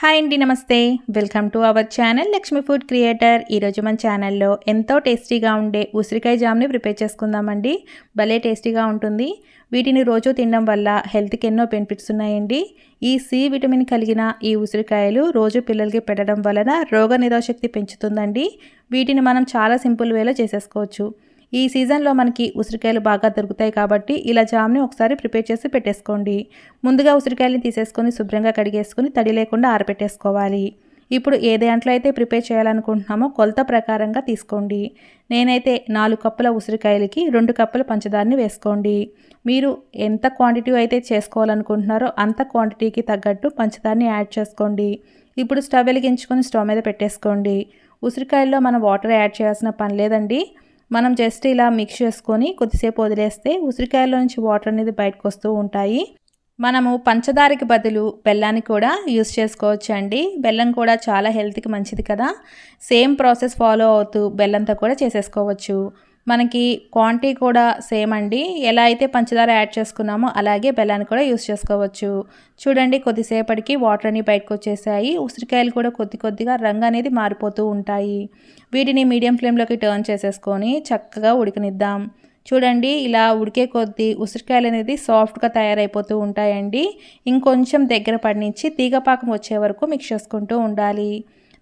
Hi అండి నమస్తే. Welcome to our channel Lakshmi food creator. ఈరోజు మన ఛానల్లో ఎంతో టేస్టీగా ఉండే ఉసిరికాయ జామ్ని ప్రిపేర్ చేసుకుందామండి. భలే టేస్టీగా ఉంటుంది. వీటిని రోజు తినడం వల్ల హెల్త్కి ఎన్నో బెనిఫిట్స్ ఉన్నాయండి. ఈ సి విటమిన్ కలిగిన ఈ ఉసిరికాయలు రోజు పిల్లలకి పెట్టడం వలన రోగ నిరోధశక్తి పెంచుతుందండి. వీటిని మనం చాలా సింపుల్ వేలో చేసేసుకోవచ్చు. ఈ సీజన్లో మనకి ఉసిరికాయలు బాగా దొరుకుతాయి కాబట్టి ఇలా జామ్ని ఒకసారి ప్రిపేర్ చేసి పెట్టేసుకోండి. ముందుగా ఉసిరికాయలని తీసేసుకొని శుభ్రంగా కడిగేసుకొని తడి లేకుండా ఆరబెట్టేసుకోవాలి ఇప్పుడు ఏ దాంట్లో అయితే ప్రిపేర్ చేయాలనుకుంటున్నామో కొలత ప్రకారంగా తీసుకోండి. నేనైతే నాలుగు కప్పుల ఉసిరికాయలకి రెండు కప్పుల పంచదారని వేసుకోండి. మీరు ఎంత క్వాంటిటీ అయితే చేసుకోవాలనుకుంటున్నారో అంత క్వాంటిటీకి తగ్గట్టు పంచదారని యాడ్ చేసుకోండి. ఇప్పుడు స్టవ్ వెలిగించుకొని స్టవ్ మీద పెట్టేసుకోండి. ఉసిరికాయల్లో మనం వాటర్ యాడ్ చేయాల్సిన పని లేదండి. మనం జస్ట్ ఇలా మిక్స్ చేసుకొని కొద్దిసేపు వదిలేస్తే ఉసిరికాయలో నుంచి వాటర్ అనేది బయటకు వస్తూ ఉంటాయి. మనము పంచదారకి బదులు బెల్లాన్ని కూడా యూస్ చేసుకోవచ్చు అండి. బెల్లం కూడా చాలా హెల్త్కి మంచిది కదా. సేమ్ ప్రాసెస్ ఫాలో అవుతూ బెల్లంతో కూడా చేసేసుకోవచ్చు. మనకి క్వాంటిటీ కూడా సేమ్ అండి. ఎలా అయితే పంచదార యాడ్ చేసుకున్నామో అలాగే బెల్లాన్ని కూడా యూస్ చేసుకోవచ్చు. చూడండి కొద్దిసేపటికి వాటర్ అని బయటకు వచ్చేసాయి. ఉసిరికాయలు కూడా కొద్ది కొద్దిగా రంగు అనేది మారిపోతూ ఉంటాయి. వీటిని మీడియం ఫ్లేమ్లోకి టర్న్ చేసేసుకొని చక్కగా ఉడికనిద్దాం. చూడండి ఇలా ఉడికే కొద్దీ ఉసిరికాయలు అనేది సాఫ్ట్గా తయారైపోతూ ఉంటాయండి. ఇంకొంచెం దగ్గర పడినించి తీగపాకం వచ్చే వరకు మిక్స్ చేసుకుంటూ ఉండాలి.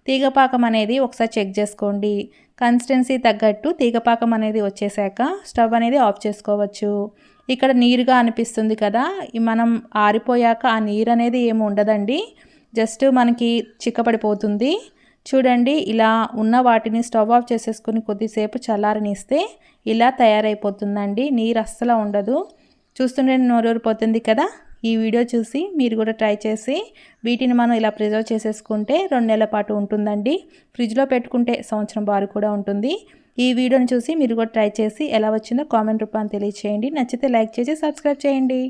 తీగపాకం అనేది ఒకసారి చెక్ చేసుకోండి. కన్సిస్టెన్సీ తగ్గట్టు తీగపాకం అనేది వచ్చేసాక స్టవ్ అనేది ఆఫ్ చేసుకోవచ్చు. ఇక్కడ నీరుగా అనిపిస్తుంది కదా మనం ఆరిపోయాక ఆ నీరు అనేది ఏమి ఉండదండి. జస్ట్ మనకి చిక్కపడిపోతుంది చూడండి ఇలా ఉన్న వాటిని స్టవ్ ఆఫ్ చేసేసుకుని కొద్దిసేపు చల్లారనిస్తే ఇలా తయారైపోతుందండి. నీరు అస్సలు ఉండదు. చూస్తుంటే నోరూరిపోతుంది కదా. ఈ వీడియో చూసి మీరు కూడా ట్రై చేసి వీటిని మనం ఇలా ప్రిజర్వ్ చేసేసుకుంటే రెండు నెలల పాటు ఉంటుందండి. ఫ్రిడ్జ్లో పెట్టుకుంటే సంవత్సరం బారు కూడా ఉంటుంది. ఈ వీడియోని చూసి మీరు కూడా ట్రై చేసి ఎలా వచ్చిందో కామెంట్ రూపాన్ని తెలియచేయండి. నచ్చితే లైక్ చేసి సబ్స్క్రైబ్ చేయండి.